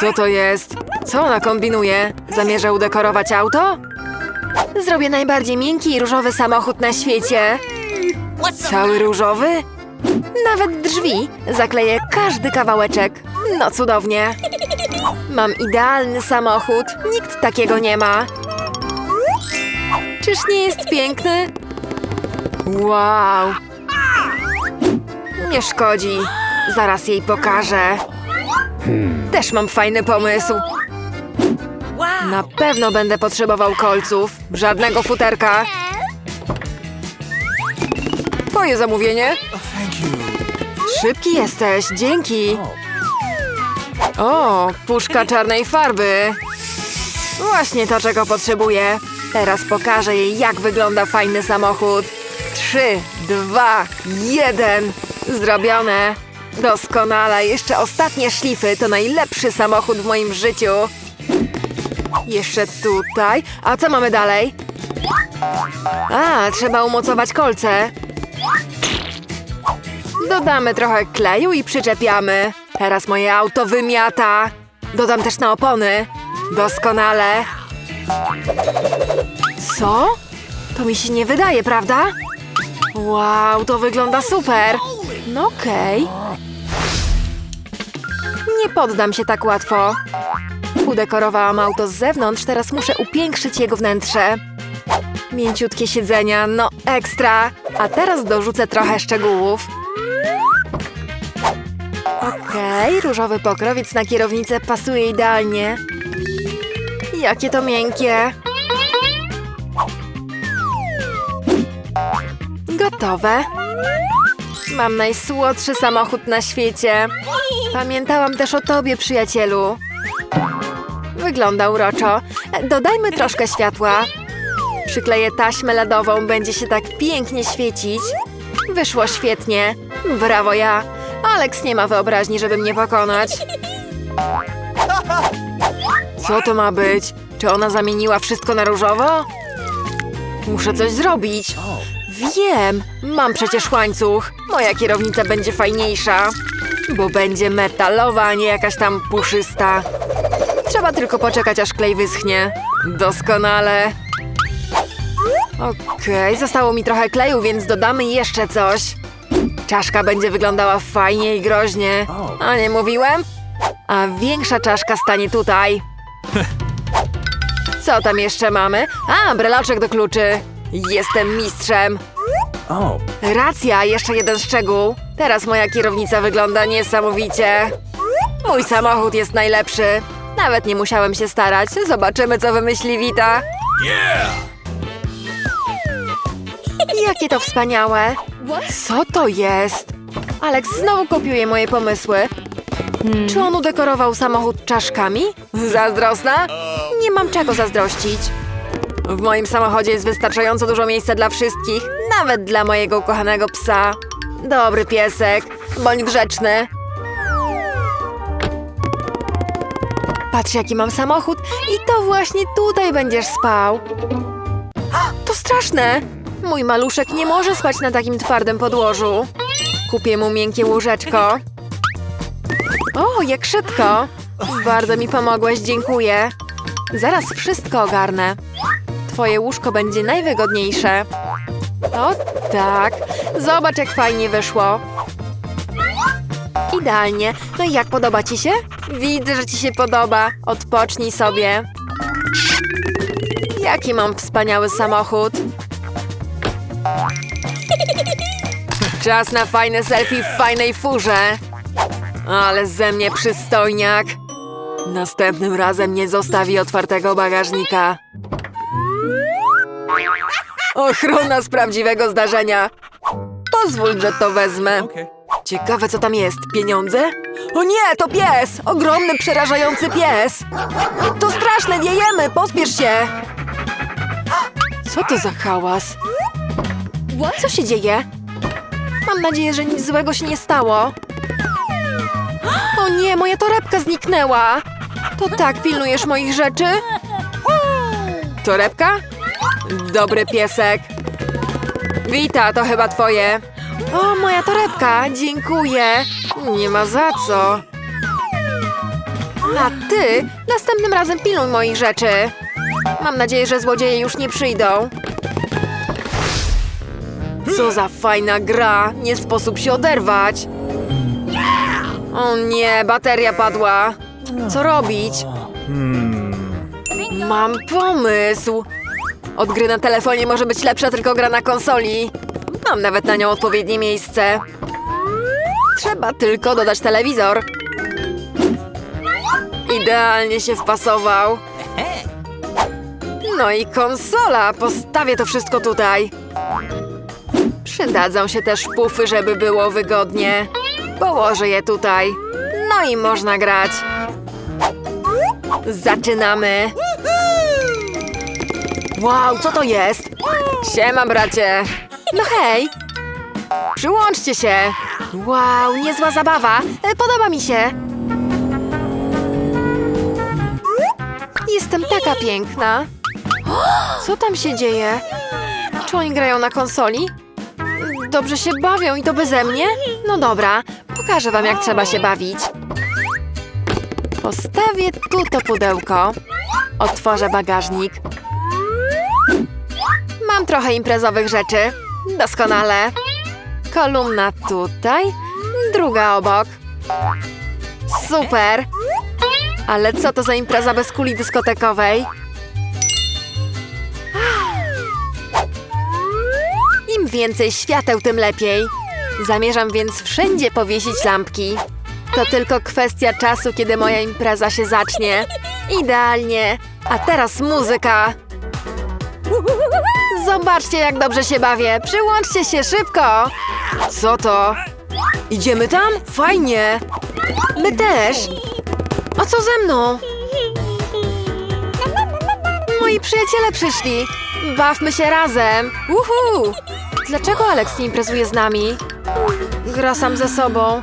Co to jest? Co ona kombinuje? Zamierza udekorować auto? Zrobię najbardziej miękki i różowy samochód na świecie. Cały różowy? Nawet drzwi. Zakleję każdy kawałeczek. No cudownie. Mam idealny samochód. Nikt takiego nie ma. Czyż nie jest piękny? Wow. Nie szkodzi. Zaraz jej pokażę. Też mam fajny pomysł. Na pewno będę potrzebował kolców. Żadnego futerka. Twoje zamówienie? Szybki jesteś, dzięki. O, puszka czarnej farby. Właśnie to, czego potrzebuję. Teraz pokażę jej, jak wygląda fajny samochód. Trzy, dwa, jeden. Zrobione. Doskonale. Jeszcze ostatnie szlify to najlepszy samochód w moim życiu. Jeszcze tutaj. A co mamy dalej? A, trzeba umocować kolce. Dodamy trochę kleju i przyczepiamy. Teraz moje auto wymiata. Dodam też na opony. Doskonale. Co? To mi się nie wydaje, prawda? Wow, to wygląda super. No okej. Nie poddam się tak łatwo. Udekorowałam auto z zewnątrz, teraz muszę upiększyć jego wnętrze. Mięciutkie siedzenia, no ekstra. A teraz dorzucę trochę szczegółów. Okej, różowy pokrowiec na kierownicę pasuje idealnie. Jakie to miękkie. Gotowe. Mam najsłodszy samochód na świecie. Pamiętałam też o tobie, przyjacielu. Wygląda uroczo. Dodajmy troszkę światła. Przykleję taśmę LEDową, będzie się tak pięknie świecić. Wyszło świetnie. Brawo ja. Alex nie ma wyobraźni, żeby mnie pokonać. Co to ma być? Czy ona zamieniła wszystko na różowo? Muszę coś zrobić. Wiem, mam przecież łańcuch. Moja kierownica będzie fajniejsza, bo będzie metalowa, a nie jakaś tam puszysta. Trzeba tylko poczekać, aż klej wyschnie. Doskonale. Okej, zostało mi trochę kleju, więc dodamy jeszcze coś. Czaszka będzie wyglądała fajnie i groźnie. A nie mówiłem? A większa czaszka stanie tutaj. Co tam jeszcze mamy? A, breloczek do kluczy. Jestem mistrzem. Oh, Racja, jeszcze jeden szczegół. Teraz moja kierownica wygląda niesamowicie. Mój samochód jest najlepszy. Nawet nie musiałem się starać. Zobaczymy, co wymyśli Wita. Jakie to wspaniałe. Co to jest? Alex znowu kopiuje moje pomysły. Czy on udekorował samochód czaszkami? Zazdrosna? Nie mam czego zazdrościć. W moim samochodzie jest wystarczająco dużo miejsca dla wszystkich, nawet dla mojego ukochanego psa. Dobry piesek, bądź grzeczny. Patrz, jaki mam samochód i to właśnie tutaj będziesz spał. To straszne! Mój maluszek nie może spać na takim twardym podłożu. Kupię mu miękkie łóżeczko. O, jak szybko! Bardzo mi pomogłeś, dziękuję. Zaraz wszystko ogarnę. Twoje łóżko będzie najwygodniejsze. O tak, zobacz jak fajnie wyszło. Idealnie. No i jak podoba ci się? Widzę, że ci się podoba. Odpocznij sobie. Jaki mam wspaniały samochód. Czas na fajne selfie w fajnej furze. Ale ze mnie przystojniak. Następnym razem nie zostawi otwartego bagażnika. Ochrona z prawdziwego zdarzenia. Pozwól, że to wezmę. Ciekawe, co tam jest. Pieniądze? O nie, to pies! Ogromny, przerażający pies! To straszne, nie jemy! Pospiesz się! Co to za hałas? Co się dzieje? Mam nadzieję, że nic złego się nie stało. O nie, moja torebka zniknęła! To tak pilnujesz moich rzeczy? Torebka? Dobry piesek. Wita, to chyba twoje. O, moja torebka, dziękuję. Nie ma za co. A ty następnym razem pilnuj moich rzeczy. Mam nadzieję, że złodzieje już nie przyjdą. Co za fajna gra! Nie sposób się oderwać. O nie, bateria padła. Co robić? Mam pomysł. Od gry na telefonie może być lepsza tylko gra na konsoli. Mam nawet na nią odpowiednie miejsce. Trzeba tylko dodać telewizor. Idealnie się wpasował. No i konsola. Postawię to wszystko tutaj. Przydadzą się też pufy, żeby było wygodnie. Położę je tutaj. No i można grać. Zaczynamy. Wow, co to jest? Siema, bracie. No hej. Przyłączcie się. Wow, niezła zabawa. E, Podoba mi się. Jestem taka piękna. Co tam się dzieje? Czy oni grają na konsoli? Dobrze się bawią i to beze mnie? No dobra, pokażę wam jak trzeba się bawić. Postawię tu to pudełko. Otworzę bagażnik. Mam trochę imprezowych rzeczy. Doskonale. Kolumna tutaj, druga obok. Super! Ale co to za impreza bez kuli dyskotekowej? Im więcej świateł, tym lepiej. Zamierzam więc wszędzie powiesić lampki. To tylko kwestia czasu, kiedy moja impreza się zacznie. Idealnie. A teraz muzyka. Zobaczcie, jak dobrze się bawię. Przyłączcie się szybko. Co to? Idziemy tam? Fajnie. My też. A co ze mną? Moi przyjaciele przyszli. Bawmy się razem. Uhu! Dlaczego Alex nie imprezuje z nami? Gra sam ze sobą.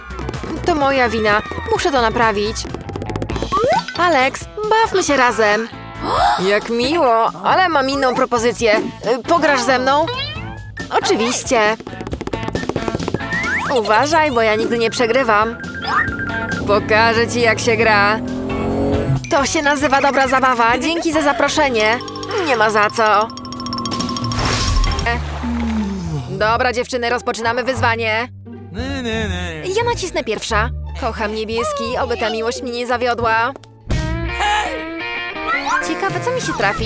To moja wina. Muszę to naprawić. Alex, bawmy się razem. Jak miło, ale mam inną propozycję. Y, Pograsz ze mną? Oczywiście. Uważaj, bo ja nigdy nie przegrywam. Pokażę ci, jak się gra. To się nazywa dobra zabawa. Dzięki za zaproszenie. Nie ma za co. Dobra, dziewczyny, rozpoczynamy wyzwanie. Ja nacisnę pierwsza. Kocham niebieski, oby ta miłość mnie nie zawiodła. Ciekawe, co mi się trafi.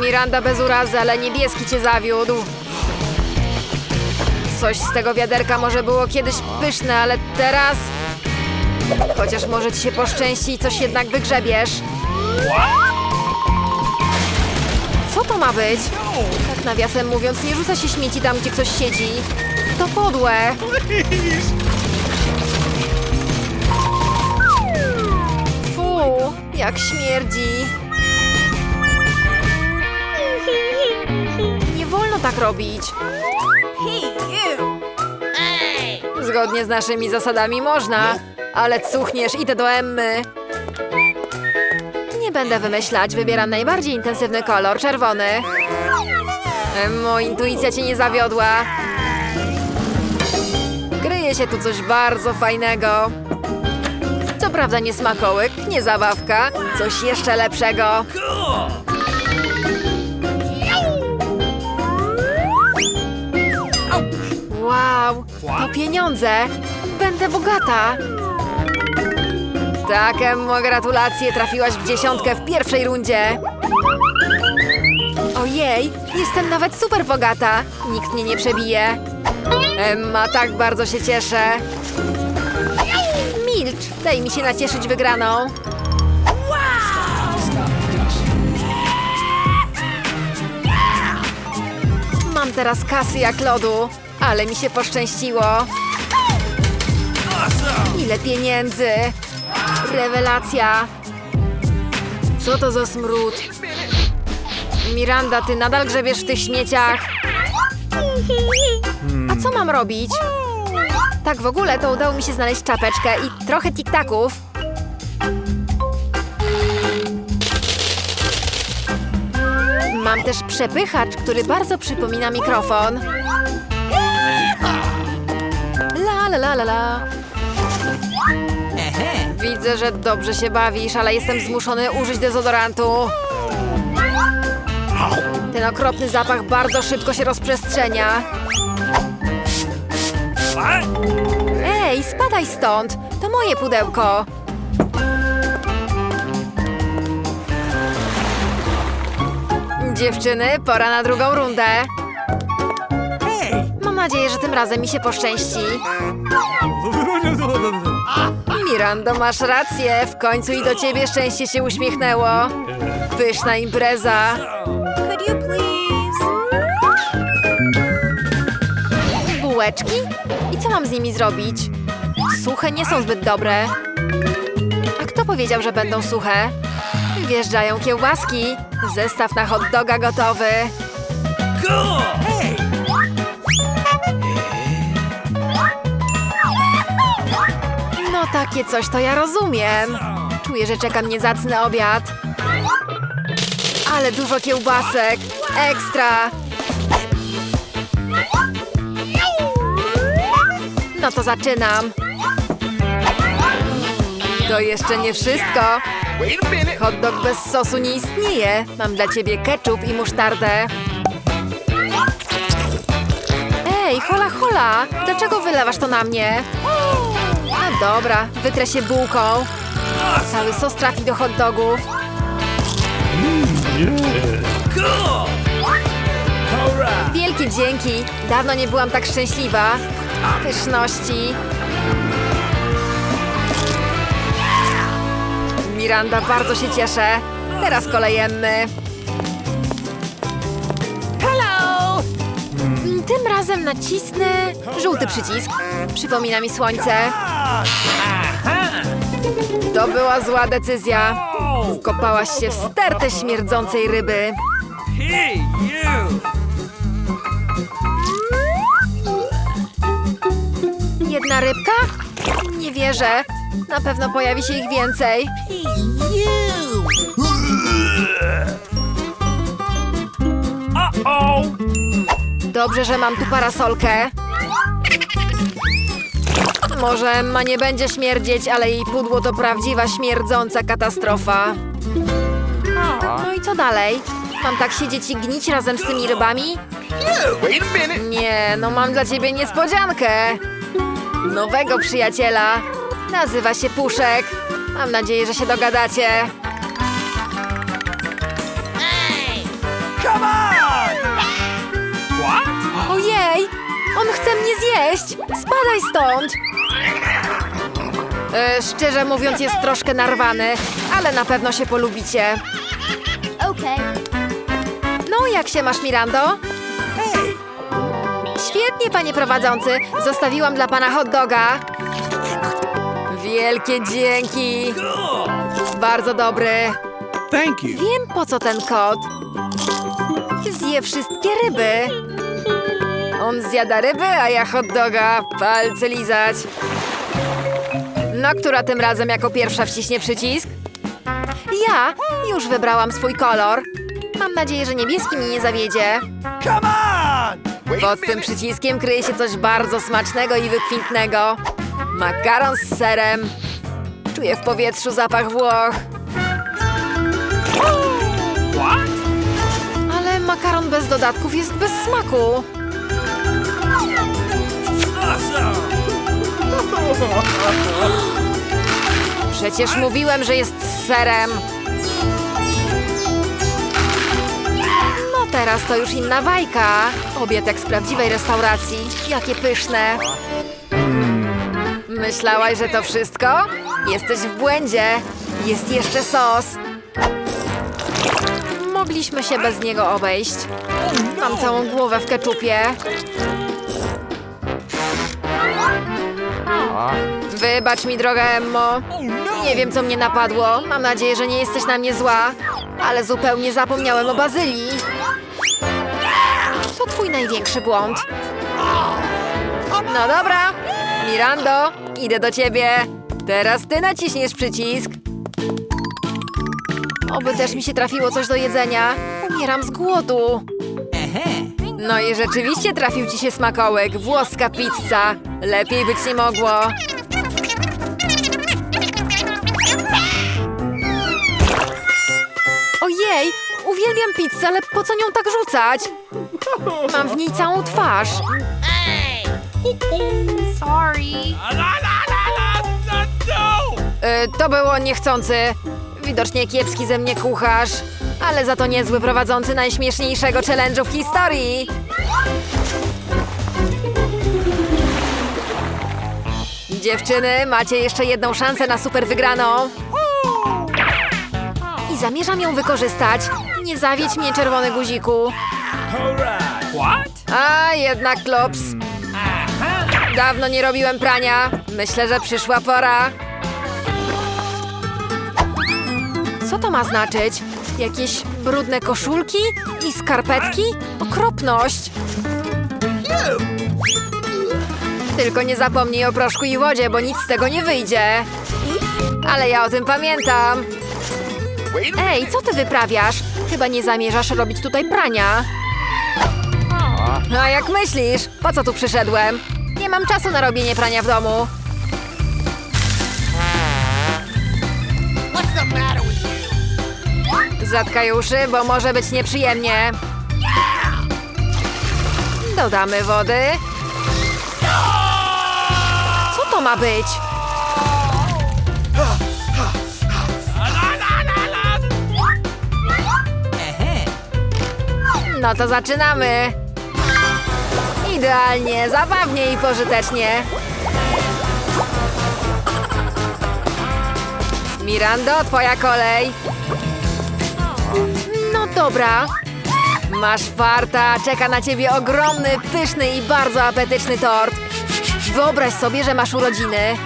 Miranda bez urazy, ale niebieski cię zawiódł. Coś z tego wiaderka może było kiedyś pyszne, ale teraz... Chociaż może ci się poszczęści i coś jednak wygrzebiesz. Co to ma być? Tak nawiasem mówiąc, nie rzuca się śmieci tam, gdzie ktoś siedzi. To podłe. Jak śmierdzi. Nie wolno tak robić. Zgodnie z naszymi zasadami można, ale cuchniesz, idę do Emmy. Nie będę wymyślać, wybieram najbardziej intensywny kolor, czerwony. Emmo, intuicja cię nie zawiodła. Kryje się tu coś bardzo fajnego. Prawda nie smakołyk, nie zabawka, coś jeszcze lepszego. Wow, to pieniądze! Będę bogata! Tak, Emmo, gratulacje, trafiłaś w dziesiątkę w pierwszej rundzie. Ojej, jestem nawet super bogata. Nikt mnie nie przebije. Emma, tak bardzo się cieszę. Daj mi się nacieszyć wygraną. Mam teraz kasy jak lodu, ale mi się poszczęściło. Ile pieniędzy! Rewelacja! Co to za smród? Miranda, ty nadal grzebiesz w tych śmieciach? A co mam robić? Tak w ogóle to udało mi się znaleźć czapeczkę i trochę tiktaków. Mam też przepychacz, który bardzo przypomina mikrofon. La la la la la. Widzę, że dobrze się bawisz, ale jestem zmuszony użyć dezodorantu. Ten okropny zapach bardzo szybko się rozprzestrzenia. Ej, spadaj stąd! To moje pudełko. Dziewczyny, pora na drugą rundę. Mam nadzieję, że tym razem mi się poszczęści. Mirando, masz rację. W końcu i do ciebie szczęście się uśmiechnęło. Pyszna impreza. Bułeczki? Co mam z nimi zrobić? Suche nie są zbyt dobre. A kto powiedział, że będą suche? Wjeżdżają kiełbaski. Zestaw na hot doga gotowy. No takie coś to ja rozumiem. Czuję, że czeka mnie zacny obiad. Ale dużo kiełbasek. Ekstra. No to zaczynam. To jeszcze nie wszystko. Hot dog bez sosu nie istnieje. Mam dla ciebie ketchup i musztardę. Ej, hola hola! Dlaczego wylewasz to na mnie? A dobra, wytrę się bułką. Cały sos trafi do hot dogów. Wielkie dzięki! Dawno nie byłam tak szczęśliwa. Pyszności. Miranda, bardzo się cieszę. Teraz kolejemy. Hello! Tym razem nacisnę żółty przycisk. Przypomina mi słońce. To była zła decyzja. Wkopałaś się w stertę śmierdzącej ryby. Hey, you! Jedna rybka? Nie wierzę. Na pewno pojawi się ich więcej. Dobrze, że mam tu parasolkę. Może Emma nie będzie śmierdzieć, ale jej pudło to prawdziwa śmierdząca katastrofa. No i co dalej? Mam tak siedzieć i gnić razem z tymi rybami? Nie, no mam dla ciebie niespodziankę. Nowego przyjaciela. Nazywa się Puszek. Mam nadzieję, że się dogadacie. Come on! What? Ojej! On chce mnie zjeść! Spadaj stąd! E, szczerze mówiąc, jest troszkę narwany, ale na pewno się polubicie. Okay. No, jak się masz, Mirando? Świetnie, panie prowadzący. Zostawiłam dla pana hot doga. Wielkie dzięki. Bardzo dobry. Thank you. Wiem, po co ten kot. Zje wszystkie ryby. On zjada ryby, a ja hot doga. Palce lizać. No, która tym razem jako pierwsza wciśnie przycisk? Ja już wybrałam swój kolor. Mam nadzieję, że niebieski mi nie zawiedzie. Come on! Pod tym przyciskiem kryje się coś bardzo smacznego i wykwintnego. Makaron z serem. Czuję w powietrzu zapach Włoch. Ale makaron bez dodatków jest bez smaku. Przecież mówiłem, że jest z serem. Teraz to już inna bajka. Obiad jak z prawdziwej restauracji. Jakie pyszne. Myślałaś, że to wszystko? Jesteś w błędzie. Jest jeszcze sos. Mogliśmy się bez niego obejść. Mam całą głowę w keczupie. Wybacz mi, droga Emmo. Nie wiem, co mnie napadło. Mam nadzieję, że nie jesteś na mnie zła. Ale zupełnie zapomniałem o bazylii to twój największy błąd. No dobra, Mirando, idę do ciebie. Teraz ty naciśniesz przycisk. Oby też mi się trafiło coś do jedzenia. Umieram z głodu. No i rzeczywiście trafił ci się smakołek. Włoska pizza. Lepiej być nie mogło. Ojej, uwielbiam pizzę, ale po co nią tak rzucać? Mam w niej całą twarz. Sorry. Y, to było niechcący. Widocznie kiepski ze mnie kucharz, ale za to niezły prowadzący najśmieszniejszego challenge'u w historii. Dziewczyny, macie jeszcze jedną szansę na super wygraną. I zamierzam ją wykorzystać. Nie zawiedź mnie, czerwony guziku. What? A, jednak klops. Dawno nie robiłem prania. Myślę, że przyszła pora. Co to ma znaczyć? Jakieś brudne koszulki i skarpetki? Okropność! Tylko nie zapomnij o proszku i wodzie, bo nic z tego nie wyjdzie. Ale ja o tym pamiętam. Ej, co ty wyprawiasz? Chyba nie zamierzasz robić tutaj prania. A jak myślisz? Po co tu przyszedłem? Nie mam czasu na robienie prania w domu. Zatkaj uszy, bo może być nieprzyjemnie. Dodamy wody. Co to ma być? No to zaczynamy. Idealnie, zabawnie i pożytecznie. Mirando, twoja kolej. No dobra. Masz farta, czeka na ciebie ogromny, pyszny i bardzo apetyczny tort. Wyobraź sobie, że masz urodziny.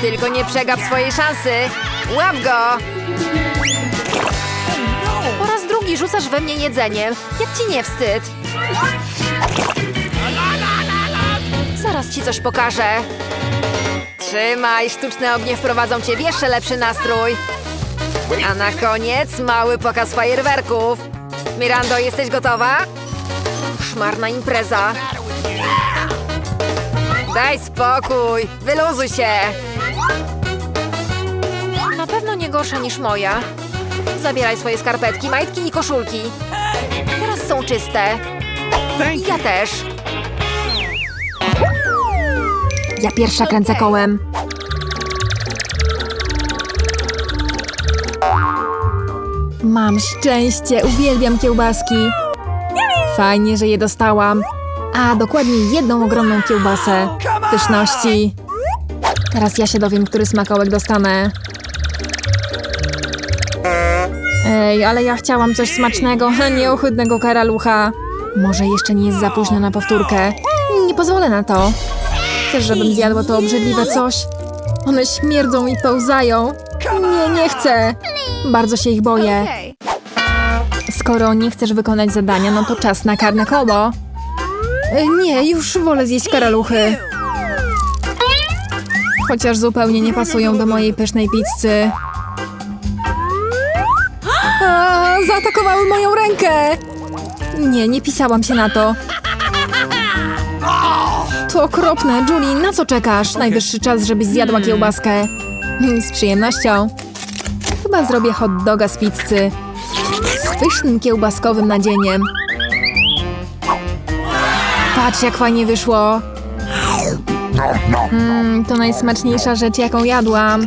Tylko nie przegap swojej szansy. Łap go! Drugi rzucasz we mnie jedzeniem. Jak ci nie wstyd? Zaraz ci coś pokażę. Trzymaj, sztuczne ognie wprowadzą cię w jeszcze lepszy nastrój. A na koniec mały pokaz fajerwerków. Mirando, jesteś gotowa? Szmarna impreza. Daj spokój, wyluzuj się. Na pewno nie gorsza niż moja. Zabieraj swoje skarpetki, majtki i koszulki. Teraz są czyste. Ja też. Ja pierwsza kręcę kołem. Mam szczęście, uwielbiam kiełbaski. Fajnie, że je dostałam. A dokładnie jedną ogromną kiełbasę. Pyszności. Teraz ja się dowiem, który smakołek dostanę. Ej, ale ja chciałam coś smacznego, a nie ohydnego karalucha. Może jeszcze nie jest za późno na powtórkę. Nie pozwolę na to. Chcesz, żebym zjadła to obrzydliwe coś? One śmierdzą i pełzają. Nie, nie chcę. Bardzo się ich boję. Skoro nie chcesz wykonać zadania, no to czas na karne koło. Nie, już wolę zjeść karaluchy. Chociaż zupełnie nie pasują do mojej pysznej pizzy. A, zaatakowały moją rękę! Nie, nie pisałam się na to. To okropne. Julie, na co czekasz? Najwyższy czas, żebyś zjadła kiełbaskę. Mm, Z przyjemnością. Chyba zrobię hot doga z pizzy. Z pysznym kiełbaskowym nadzieniem. Patrz, jak fajnie wyszło. Mm, to najsmaczniejsza rzecz, jaką jadłam.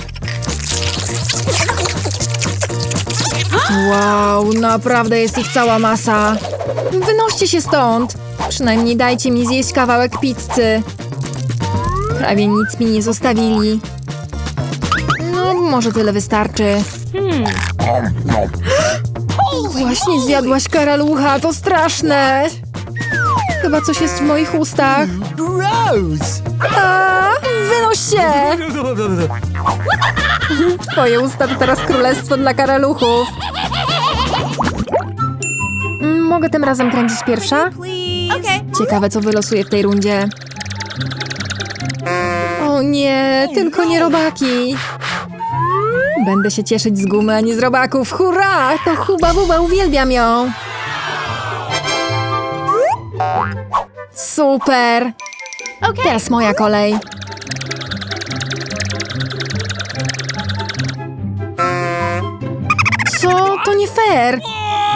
Wow, naprawdę jest ich cała masa. Wynoście się stąd. Przynajmniej dajcie mi zjeść kawałek pizzy. Prawie nic mi nie zostawili. No, może tyle wystarczy. Właśnie zjadłaś karalucha, to straszne. Chyba coś jest w moich ustach. Gross! A, wynoś się! Twoje usta to teraz królestwo dla karaluchów. Mogę tym razem kręcić pierwsza? Ciekawe, co wylosuje w tej rundzie. O nie, tylko nie robaki. Będę się cieszyć z gumy, a nie z robaków. Hurra! To Huba Buba, uwielbiam ją. Super! Teraz moja kolej. Co? To nie fair!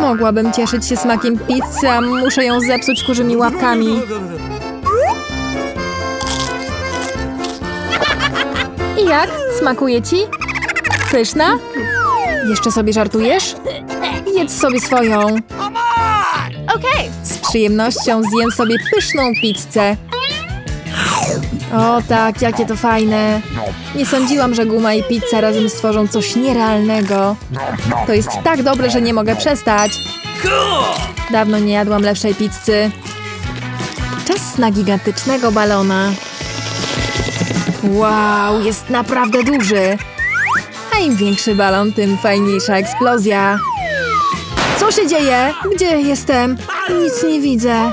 Mogłabym cieszyć się smakiem pizzy, a muszę ją zepsuć kurzymi łapkami. I jak? Smakuje ci? Pyszna? Jeszcze sobie żartujesz? Jedz sobie swoją. Z przyjemnością zjem sobie pyszną pizzę. O tak, jakie to fajne. Nie sądziłam, że guma i pizza razem stworzą coś nierealnego. To jest tak dobre, że nie mogę przestać. Dawno nie jadłam lepszej pizzy. Czas na gigantycznego balona. Wow, jest naprawdę duży. A im większy balon, tym fajniejsza eksplozja. Co się dzieje? Gdzie jestem? Nic nie widzę.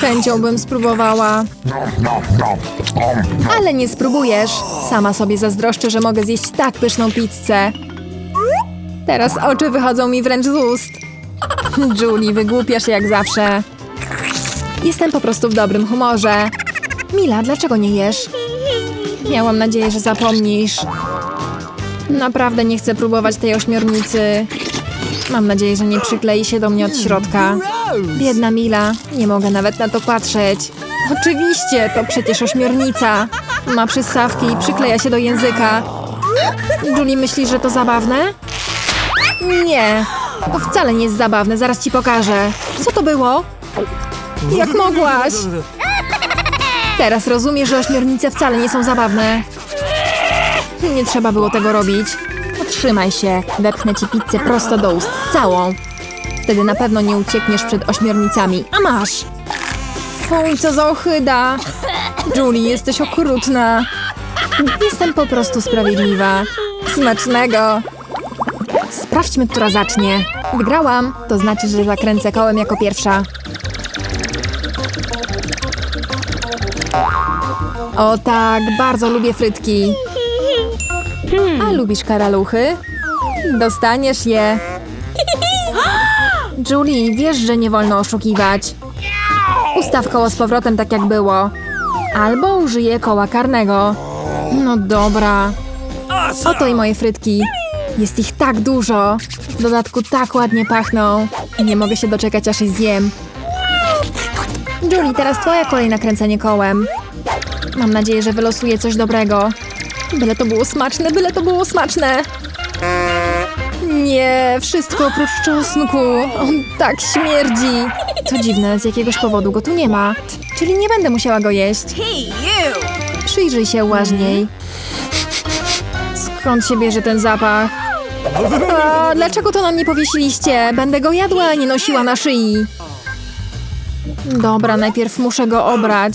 Chęcią bym spróbowała. Ale nie spróbujesz. Sama sobie zazdroszczę, że mogę zjeść tak pyszną pizzę. Teraz oczy wychodzą mi wręcz z ust. Julie, wygłupiasz się jak zawsze. Jestem po prostu w dobrym humorze. Mila, dlaczego nie jesz? Miałam nadzieję, że zapomnisz. Naprawdę nie chcę próbować tej ośmiornicy. Mam nadzieję, że nie przyklei się do mnie od środka. Biedna Mila, nie mogę nawet na to patrzeć. Oczywiście, to przecież ośmiornica. Ma przystawki i przykleja się do języka. Julie, myślisz, że to zabawne? Nie. To wcale nie jest zabawne, zaraz ci pokażę. Co to było? Jak mogłaś? Teraz rozumiesz, że ośmiornice wcale nie są zabawne. Nie trzeba było tego robić. Potrzymaj się, wepchnę ci pizzę prosto do ust, całą. Wtedy na pewno nie uciekniesz przed ośmiornicami. A masz! Fuj, co za ohyda! Julie, jesteś okrutna. Jestem po prostu sprawiedliwa. Smacznego! Sprawdźmy, która zacznie. Wygrałam. To znaczy, że zakręcę kołem jako pierwsza. O tak, bardzo lubię frytki. A lubisz karaluchy? Dostaniesz je. Julie, wiesz, że nie wolno oszukiwać. Ustaw koło z powrotem tak jak było. Albo użyję koła karnego. No dobra. Oto i moje frytki. Jest ich tak dużo. W dodatku tak ładnie pachną. I nie mogę się doczekać, aż je zjem. Julie, teraz twoja kolej na kręcenie kołem. Mam nadzieję, że wylosuję coś dobrego. Byle to było smaczne, byle to było smaczne. Nie, wszystko oprócz czosnku. On tak śmierdzi. Co dziwne, z jakiegoś powodu go tu nie ma. Czyli nie będę musiała go jeść. Przyjrzyj się łaźniej. Skąd się bierze ten zapach? A, dlaczego to nam nie powiesiliście? Będę go jadła, a nie nosiła na szyi. Dobra, najpierw muszę go obrać.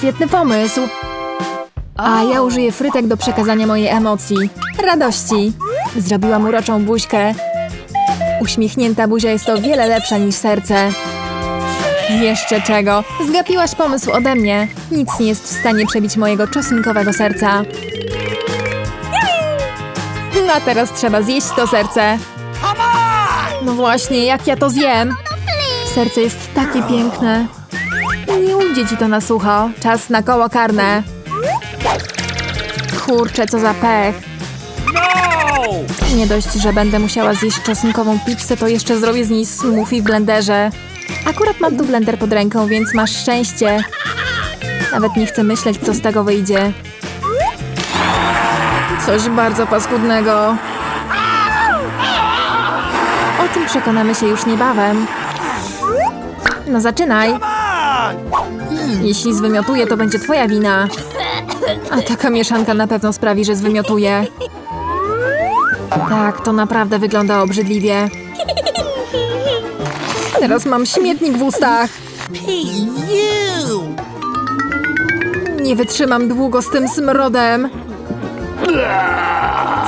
Świetny pomysł. A ja użyję frytek do przekazania mojej emocji. Radości. Zrobiłam uroczą buźkę. Uśmiechnięta buzia jest o wiele lepsza niż serce. Jeszcze czego? Zgapiłaś pomysł ode mnie. Nic nie jest w stanie przebić mojego czosnkowego serca. No a teraz trzeba zjeść to serce. No właśnie, jak ja to zjem? Serce jest takie piękne. Nie ujdzie ci to na sucho. Czas na koło karne. Kurczę, co za pech. No! Nie dość, że będę musiała zjeść czosnkową pizzę, to jeszcze zrobię z niej smoothie w blenderze. Akurat mam tu blender pod ręką, więc masz szczęście. Nawet nie chcę myśleć, co z tego wyjdzie. Coś bardzo paskudnego. O tym przekonamy się już niebawem. No zaczynaj. Jeśli zwymiotuję, to będzie twoja wina. A taka mieszanka na pewno sprawi, że zwymiotuję. Tak, to naprawdę wygląda obrzydliwie. Teraz mam śmietnik w ustach. Nie wytrzymam długo z tym smrodem.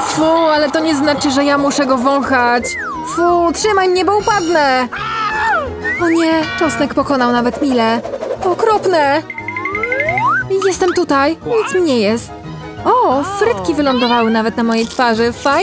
Fu, ale to nie znaczy, że ja muszę go wąchać. Fu, trzymaj mnie, bo upadnę. O nie, czosnek pokonał nawet Mile. Okropne. Jestem tutaj, nic mi nie jest. O, frytki wylądowały nawet na mojej twarzy. Fajnie.